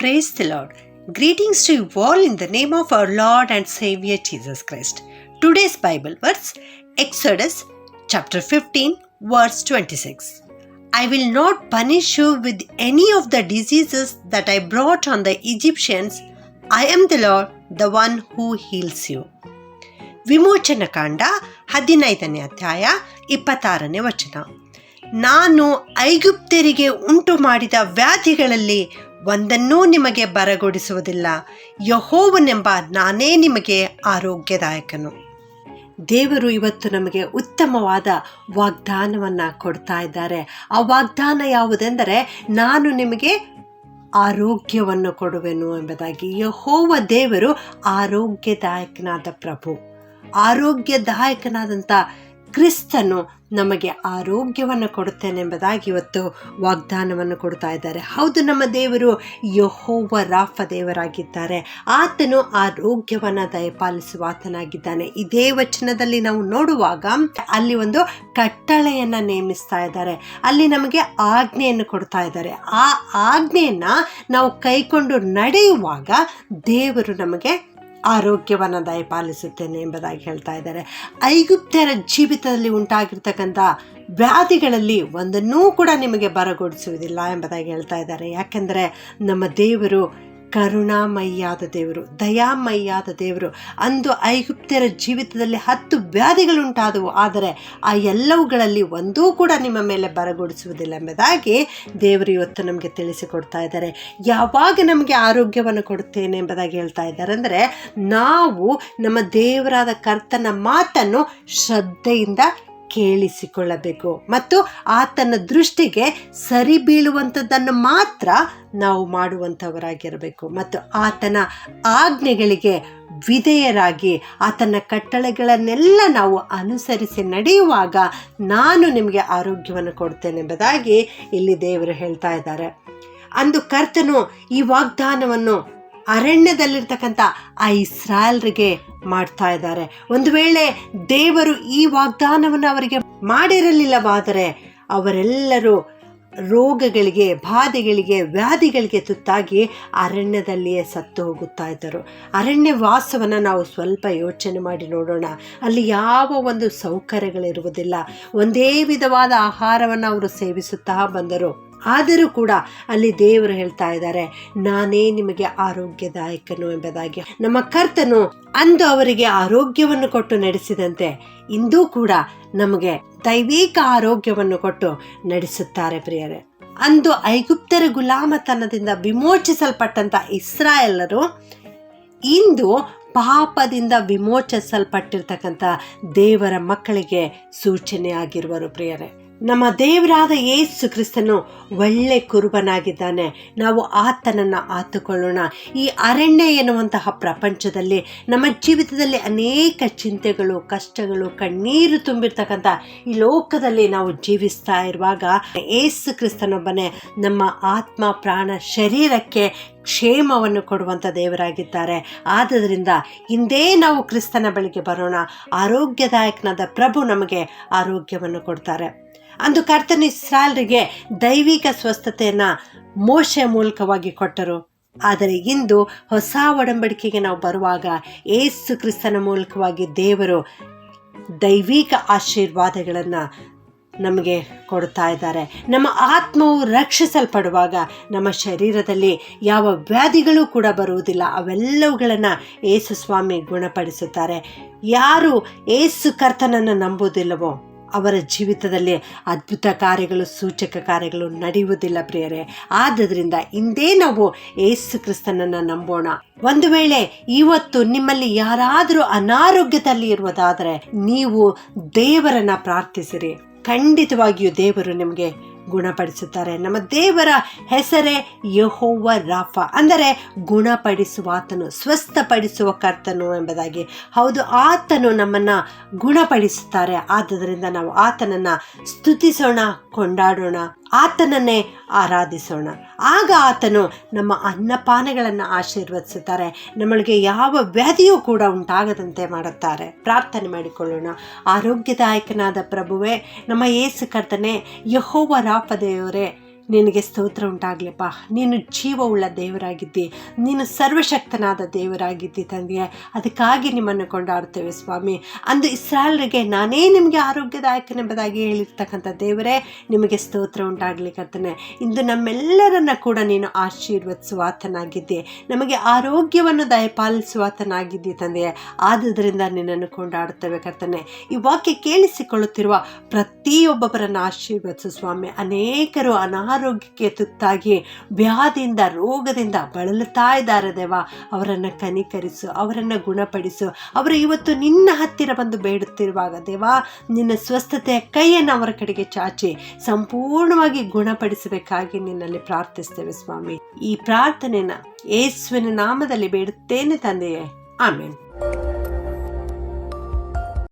Praise the Lord. Greetings to you all in the name of our Lord and Savior Jesus Christ. Today's Bible verse Exodus chapter 15, verse 26. I will not punish you with any of the diseases that I brought on the Egyptians. I am the Lord, the one who heals you. ವಿಮೋಚನ ಕಾಂಡ ಹದಿನೈದನೇ ಅಧ್ಯಾಯ ಇಪ್ಪತ್ತಾರನೇ ವಚನ ನಾನು ಐಗುಪ್ತರಿಗೆ ಉಂಟು ಮಾಡಿದ ವ್ಯಾಧಿಗಳಲ್ಲಿ ಒಂದನ್ನೂ ನಿಮಗೆ ಬರಗೊಡಿಸುವುದಿಲ್ಲ. ಯಹೋವನೆಂಬ ನಾನೇ ನಿಮಗೆ ಆರೋಗ್ಯದಾಯಕನು. ದೇವರು ಇವತ್ತು ನಮಗೆ ಉತ್ತಮವಾದ ವಾಗ್ದಾನವನ್ನು ಕೊಡ್ತಾ ಇದ್ದಾರೆ. ಆ ವಾಗ್ದಾನ ಯಾವುದೆಂದರೆ, ನಾನು ನಿಮಗೆ ಆರೋಗ್ಯವನ್ನು ಕೊಡುವೆನು ಎಂಬುದಾಗಿ. ಯಹೋವ ದೇವರು ಆರೋಗ್ಯದಾಯಕನಾದ ಪ್ರಭು. ಆರೋಗ್ಯದಾಯಕನಾದಂಥ ಕ್ರಿಸ್ತನು ನಮಗೆ ಆರೋಗ್ಯವನ್ನು ಕೊಡುತ್ತೇನೆ ಎಂಬುದಾಗಿ ಇವತ್ತು ವಾಗ್ದಾನವನ್ನು ಕೊಡ್ತಾ ಇದ್ದಾರೆ. ಹೌದು, ನಮ್ಮ ದೇವರು ಯಹೋವ ರಾಫ ದೇವರಾಗಿದ್ದಾರೆ. ಆತನು ಆರೋಗ್ಯವನ್ನು ದಯಪಾಲಿಸುವ ಆತನಾಗಿದ್ದಾನೆ. ಇದೇ ವಚನದಲ್ಲಿ ನಾವು ನೋಡುವಾಗ ಅಲ್ಲಿ ಒಂದು ಕಟ್ಟಳೆಯನ್ನು ನೇಮಿಸ್ತಾ ಇದ್ದಾರೆ. ಅಲ್ಲಿ ನಮಗೆ ಆಜ್ಞೆಯನ್ನು ಕೊಡ್ತಾ ಇದ್ದಾರೆ. ಆ ಆಜ್ಞೆಯನ್ನು ನಾವು ಕೈಕೊಂಡು ನಡೆಯುವಾಗ ದೇವರು ನಮಗೆ ಆರೋಗ್ಯವನ್ನು ದಯಪಾಲಿಸುತ್ತೇನೆ ಎಂಬುದಾಗಿ ಹೇಳ್ತಾ ಇದ್ದಾರೆ. ಐಗುಪ್ತರ ಜೀವಿತದಲ್ಲಿ ಉಂಟಾಗಿರ್ತಕ್ಕಂಥ ವ್ಯಾಧಿಗಳಲ್ಲಿ ಒಂದನ್ನೂ ಕೂಡ ನಿಮಗೆ ಬರಗೊಡಿಸುವುದಿಲ್ಲ ಎಂಬುದಾಗಿ ಹೇಳ್ತಾ ಇದ್ದಾರೆ. ಯಾಕೆಂದರೆ ನಮ್ಮ ದೇವರು ಕರುಣಾಮಯ್ಯಾದ ದೇವರು, ದಯಾಮಯ್ಯಾದ ದೇವರು. ಅಂದು ಐಗುಪ್ತರ ಜೀವಿತದಲ್ಲಿ ಹತ್ತು ವ್ಯಾಧಿಗಳುಂಟಾದವು. ಆದರೆ ಆ ಎಲ್ಲವುಗಳಲ್ಲಿ ಒಂದೂ ಕೂಡ ನಿಮ್ಮ ಮೇಲೆ ಬರಗೊಡಿಸುವುದಿಲ್ಲ ಎಂಬುದಾಗಿ ದೇವರು ಇವತ್ತು ನಮಗೆ ತಿಳಿಸಿಕೊಡ್ತಾ ಇದ್ದಾರೆ. ಯಾವಾಗ ನಮಗೆ ಆರೋಗ್ಯವನ್ನು ಕೊಡುತ್ತೇನೆ ಎಂಬುದಾಗಿ ಹೇಳ್ತಾ ಇದ್ದಾರೆ ಅಂದರೆ, ನಾವು ನಮ್ಮ ದೇವರಾದ ಕರ್ತನ ಮಾತನ್ನು ಶ್ರದ್ಧೆಯಿಂದ ಕೇಳಿಸಿಕೊಳ್ಳಬೇಕು. ಮತ್ತು ಆತನ ದೃಷ್ಟಿಗೆ ಸರಿ ಬೀಳುವಂಥದ್ದನ್ನು ಮಾತ್ರ ನಾವು ಮಾಡುವಂಥವರಾಗಿರಬೇಕು. ಮತ್ತು ಆತನ ಆಜ್ಞೆಗಳಿಗೆ ವಿಧೇಯರಾಗಿ, ಆತನ ಕಟ್ಟಳೆಗಳನ್ನೆಲ್ಲ ನಾವು ಅನುಸರಿಸಿ ನಡೆಯುವಾಗ ನಾನು ನಿಮಗೆ ಆರೋಗ್ಯವನ್ನು ಕೊಡ್ತೇನೆ ಎಂಬುದಾಗಿ ಇಲ್ಲಿ ದೇವರು ಹೇಳ್ತಾ ಇದ್ದಾರೆ. ಅಂದು ಕರ್ತನು ಈ ವಾಗ್ದಾನವನ್ನು ಅರಣ್ಯದಲ್ಲಿರ್ತಕ್ಕಂಥ ಆ ಇಸ್ರಾಯಲ್ರಿಗೆ ಮಾಡ್ತಾ ಇದ್ದಾರೆ. ಒಂದು ವೇಳೆ ದೇವರು ಈ ವಾಗ್ದಾನವನ್ನು ಅವರಿಗೆ ಮಾಡಿರಲಿಲ್ಲವಾದರೆ ಅವರೆಲ್ಲರೂ ರೋಗಗಳಿಗೆ, ಬಾಧೆಗಳಿಗೆ, ವ್ಯಾಧಿಗಳಿಗೆ ತುತ್ತಾಗಿ ಅರಣ್ಯದಲ್ಲಿಯೇ ಸತ್ತು ಹೋಗುತ್ತಾ ಇದ್ದರು. ಅರಣ್ಯ ವಾಸವನ್ನು ನಾವು ಸ್ವಲ್ಪ ಯೋಚನೆ ಮಾಡಿ ನೋಡೋಣ. ಅಲ್ಲಿ ಯಾವ ಒಂದು ಸೌಕರ್ಯಗಳಿರುವುದಿಲ್ಲ. ಒಂದೇ ವಿಧವಾದ ಆಹಾರವನ್ನು ಅವರು ಸೇವಿಸುತ್ತಾ ಬಂದರು. ಆದರೂ ಕೂಡ ಅಲ್ಲಿ ದೇವರು ಹೇಳ್ತಾ ಇದ್ದಾರೆ, ನಾನೇ ನಿಮಗೆ ಆರೋಗ್ಯದಾಯಕನು ಎಂಬುದಾಗಿ. ನಮ್ಮ ಕರ್ತನು ಅಂದು ಅವರಿಗೆ ಆರೋಗ್ಯವನ್ನು ಕೊಟ್ಟು ನಡೆಸಿದಂತೆ ಇಂದೂ ಕೂಡ ನಮಗೆ ದೈವಿಕ ಆರೋಗ್ಯವನ್ನು ಕೊಟ್ಟು ನಡೆಸುತ್ತಾರೆ ಪ್ರಿಯರೇ. ಅಂದು ಐಗುಪ್ತರ ಗುಲಾಮತನದಿಂದ ವಿಮೋಚಿಸಲ್ಪಟ್ಟಂಥ ಇಸ್ರಾಯೆಲ್ಲರು ಇಂದು ಪಾಪದಿಂದ ವಿಮೋಚಿಸಲ್ಪಟ್ಟಿರ್ತಕ್ಕಂಥ ದೇವರ ಮಕ್ಕಳಿಗೆ ಸೂಚನೆಯಾಗಿರುವರು ಪ್ರಿಯರೇ. ನಮ್ಮ ದೇವರಾದ ಯೇಸು ಕ್ರಿಸ್ತನು ಒಳ್ಳೆ ಕುರುಬನಾಗಿದ್ದಾನೆ. ನಾವು ಆತನನ್ನು ಆತುಕೊಳ್ಳೋಣ. ಈ ಅರಣ್ಯ ಎನ್ನುವಂತಹ ಪ್ರಪಂಚದಲ್ಲಿ, ನಮ್ಮ ಜೀವಿತದಲ್ಲಿ ಅನೇಕ ಚಿಂತೆಗಳು, ಕಷ್ಟಗಳು, ಕಣ್ಣೀರು ತುಂಬಿರ್ತಕ್ಕಂಥ ಈ ಲೋಕದಲ್ಲಿ ನಾವು ಜೀವಿಸ್ತಾ ಇರುವಾಗ ಏಸು ಕ್ರಿಸ್ತನೊಬ್ಬನೇ ನಮ್ಮ ಆತ್ಮ, ಪ್ರಾಣ, ಶರೀರಕ್ಕೆ ಕ್ಷೇಮವನ್ನು ಕೊಡುವಂಥ ದೇವರಾಗಿದ್ದಾರೆ. ಆದ್ದರಿಂದ ಹಿಂದೇ ನಾವು ಕ್ರಿಸ್ತನ ಬಳಿಗೆ ಬರೋಣ. ಆರೋಗ್ಯದಾಯಕನಾದ ಪ್ರಭು ನಮಗೆ ಆರೋಗ್ಯವನ್ನು ಕೊಡ್ತಾರೆ. ಅಂದು ಕರ್ತನ ಇಸ್ರಾಲ್ರಿಗೆ ದೈವಿಕ ಸ್ವಸ್ಥತೆಯನ್ನು ಮೋಶೆ ಮೂಲಕವಾಗಿ ಕೊಟ್ಟರು. ಆದರೆ ಇಂದು ಹೊಸ ಒಡಂಬಡಿಕೆಗೆ ನಾವು ಬರುವಾಗ ಏಸು ಕ್ರಿಸ್ತನ ಮೂಲಕವಾಗಿ ದೇವರು ದೈವಿಕ ಆಶೀರ್ವಾದಗಳನ್ನು ನಮಗೆ ಕೊಡ್ತಾ ಇದ್ದಾರೆ. ನಮ್ಮ ಆತ್ಮವು ರಕ್ಷಿಸಲ್ಪಡುವಾಗ ನಮ್ಮ ಶರೀರದಲ್ಲಿ ಯಾವ ವ್ಯಾಧಿಗಳು ಕೂಡ ಬರುವುದಿಲ್ಲ. ಅವೆಲ್ಲವುಗಳನ್ನು ಏಸು ಸ್ವಾಮಿ ಗುಣಪಡಿಸುತ್ತಾರೆ. ಯಾರು ಏಸು ಕರ್ತನನ್ನು ನಂಬುವುದಿಲ್ಲವೋ ಅವರ ಜೀವಿತದಲ್ಲಿ ಅದ್ಭುತ ಕಾರ್ಯಗಳು, ಸೂಚಕ ಕಾರ್ಯಗಳು ನಡೆಯುವುದಿಲ್ಲ ಪ್ರಿಯರೇ. ಆದ್ದರಿಂದ ಇಂದೇ ನಾವು ಏಸು ಕ್ರಿಸ್ತನನ್ನು ನಂಬೋಣ. ಒಂದು ವೇಳೆ ಇವತ್ತು ನಿಮ್ಮಲ್ಲಿ ಯಾರಾದರೂ ಅನಾರೋಗ್ಯದಲ್ಲಿ ಇರುವುದಾದರೆ ನೀವು ದೇವರನ್ನು ಪ್ರಾರ್ಥಿಸಿರಿ. ಖಂಡಿತವಾಗಿಯೂ ದೇವರು ನಿಮಗೆ ಗುಣಪಡಿಸುತ್ತಾರೆ. ನಮ್ಮ ದೇವರ ಹೆಸರೇ ಯಹೋವ ರಾಫ. ಅಂದರೆ ಗುಣಪಡಿಸುವಾತನು, ಸ್ವಸ್ಥಪಡಿಸುವ ಕರ್ತನು ಎಂಬುದಾಗಿ. ಹೌದು, ಆತನು ನಮ್ಮನ್ನು ಗುಣಪಡಿಸುತ್ತಾರೆ. ಆದ್ದರಿಂದ ನಾವು ಆತನನ್ನು ಸ್ತುತಿಸೋಣ, ಕೊಂಡಾಡೋಣ. ಆತನನ್ನೇ ಆರಾಧಿಸೋಣ. ಆಗ ಆತನು ನಮ್ಮ ಅನ್ನಪಾನಗಳನ್ನು ಆಶೀರ್ವದಿಸುತ್ತಾರೆ. ನಮಗೆ ಯಾವ ವ್ಯಾಧಿಯೂ ಕೂಡ ಉಂಟಾಗದಂತೆ ಮಾಡುತ್ತಾರೆ. ಪ್ರಾರ್ಥನೆ ಮಾಡಿಕೊಳ್ಳೋಣ. ಆರೋಗ್ಯದಾಯಕನಾದ ಪ್ರಭುವೇ, ನಮ್ಮ ಏಸು ಕರ್ತನೆ, ಯಹೋವ ನಿನಗೆ ಸ್ತೋತ್ರ ಉಂಟಾಗ್ಲಪ್ಪ. ನೀನು ಜೀವವುಳ್ಳ ದೇವರಾಗಿದ್ದಿ. ನೀನು ಸರ್ವಶಕ್ತನಾದ ದೇವರಾಗಿದ್ದಿ ತಂದೆಯೇ ಅದಕ್ಕಾಗಿ ನಿಮ್ಮನ್ನು ಕೊಂಡಾಡ್ತೇವೆ ಸ್ವಾಮಿ. ಅಂದು ಇಸ್ರಾಲ್ರಿಗೆ ನಾನೇ ನಿಮಗೆ ಆರೋಗ್ಯದಾಯಕನೆಂಬುದಾಗಿ ಹೇಳಿರ್ತಕ್ಕಂಥ ದೇವರೇ, ನಿಮಗೆ ಸ್ತೋತ್ರ ಉಂಟಾಗಲಿ ಕರ್ತನೆ. ಇಂದು ನಮ್ಮೆಲ್ಲರನ್ನ ಕೂಡ ನೀನು ಆಶೀರ್ವದಿಸುವಾತನಾಗಿದ್ದೆ. ನಮಗೆ ಆರೋಗ್ಯವನ್ನು ದಯಪಾಲಿಸುವಾತನಾಗಿದ್ದಿ ತಂದೆಯೇ ಆದುದರಿಂದ ನಿನ್ನನ್ನು ಕೊಂಡಾಡುತ್ತೇವೆ ಕರ್ತನೆ. ಈ ವಾಕ್ಯ ಕೇಳಿಸಿಕೊಳ್ಳುತ್ತಿರುವ ಪ್ರತಿಯೊಬ್ಬೊಬ್ಬರನ್ನು ಆಶೀರ್ವದಿಸು ಸ್ವಾಮಿ. ಅನೇಕರು ಅನಾರೋಗ್ಯಕ್ಕೆ ತುತ್ತಾಗಿ ವ್ಯಾಧಿಯಿಂದ, ರೋಗದಿಂದ ಬಳಲುತ್ತಾ ಇದ್ದಾರೆ ದೇವ. ಅವರನ್ನು ಕನಿಕರಿಸು, ಅವರನ್ನು ಗುಣಪಡಿಸು. ಅವರು ಇವತ್ತು ನಿನ್ನ ಹತ್ತಿರ ಬಂದು ಬೇಡುತ್ತಿರುವಾಗ ದೇವ, ನಿನ್ನ ಸ್ವಸ್ಥತೆಯ ಕೈಯನ್ನು ಅವರ ಕಡೆಗೆ ಚಾಚಿ, ಸಂಪೂರ್ಣವಾಗಿ ಗುಣಪಡಿಸಬೇಕಾಗಿ ನಿನ್ನಲ್ಲಿ ಪ್ರಾರ್ಥಿಸ್ತೇವೆ ಸ್ವಾಮಿ. ಈ ಪ್ರಾರ್ಥನೆನ ಯೇಸುವಿನ ನಾಮದಲ್ಲಿ ಬೇಡುತ್ತೇನೆ ತಂದೆಯೇ. ಆಮೇಲೆ